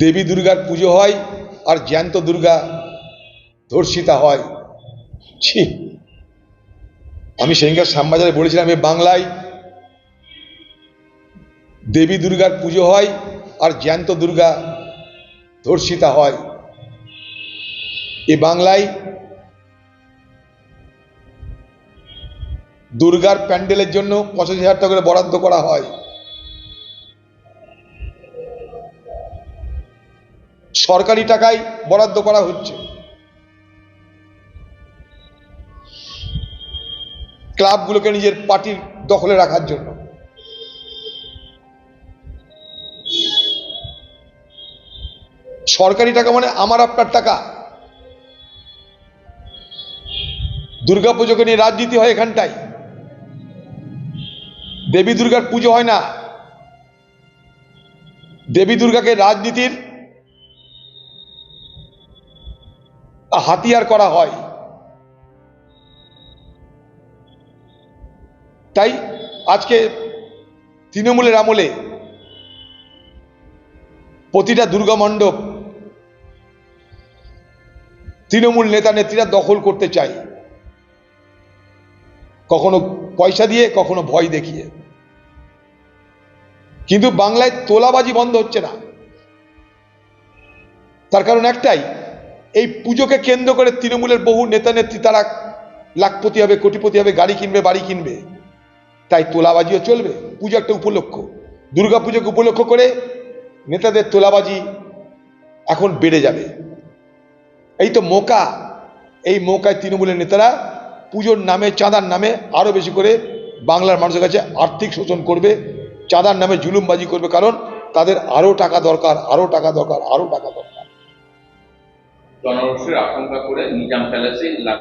দেবী দুর্গার পুজো হয় আর জ্যান্ত দুর্গা ধর্ষিতা হয়। ছি। আমি সেদিনকার শ্যামবাজারে বলেছিলাম, এ বাংলায় দেবী দুর্গার পুজো হয় আর জ্যান্ত দুর্গা ধর্ষিতা হয়। এ বাংলায় দুর্গার প্যান্ডেলের জন্য পঁচাশি হাজার টাকা করে বরাদ্দ করা হয়। সরকারি টাকায় বরাদ্দ করা হচ্ছে। ক্লাবগুলোকে নিজের পার্টির দখলে রাখার জন্য। সরকারি টাকা মানে আমার আপনার টাকা। দুর্গাপুজোকে নিয়ে রাজনীতি হয় এখানটায়। দেবী দুর্গার পুজো হয় না। দেবী দুর্গাকে রাজনীতির হাতিয়ার করা হয়। তাই আজকে তৃণমূলের আমলে প্রতিটা দুর্গা মণ্ডপ তৃণমূল নেতা নেত্রীরা দখল করতে চায়। কখনো পয়সা দিয়ে, কখনো ভয় দেখিয়ে। কিন্তু বাংলায় তোলাবাজি বন্ধ হচ্ছে না। তার কারণ একটাই এই পুজোকে কেন্দ্র করে তৃণমূলের বহু নেতা নেত্রী তারা লাখপতি হবে, কোটিপতি হবে, গাড়ি কিনবে, বাড়ি কিনবে। তাই তোলাবাজিও চলবে। পুজো একটা উপলক্ষ। দুর্গা পুজোকে উপলক্ষ করে নেতাদের তোলাবাজি এখন বেড়ে যাবে। এই তো মোকা। এই মৌকায় তৃণমূলের নেতারা পুজোর নামে, চাঁদার নামে আরও বেশি করে বাংলার মানুষের কাছে আর্থিক শোষণ করবে। চাঁদার নামে জুলুমবাজি করবে কারণ তাদের আরও টাকা দরকার, আরও টাকা দরকার, আরও টাকা দরকার। জনরোষের আশঙ্কা করে নিজাম প্যালেসে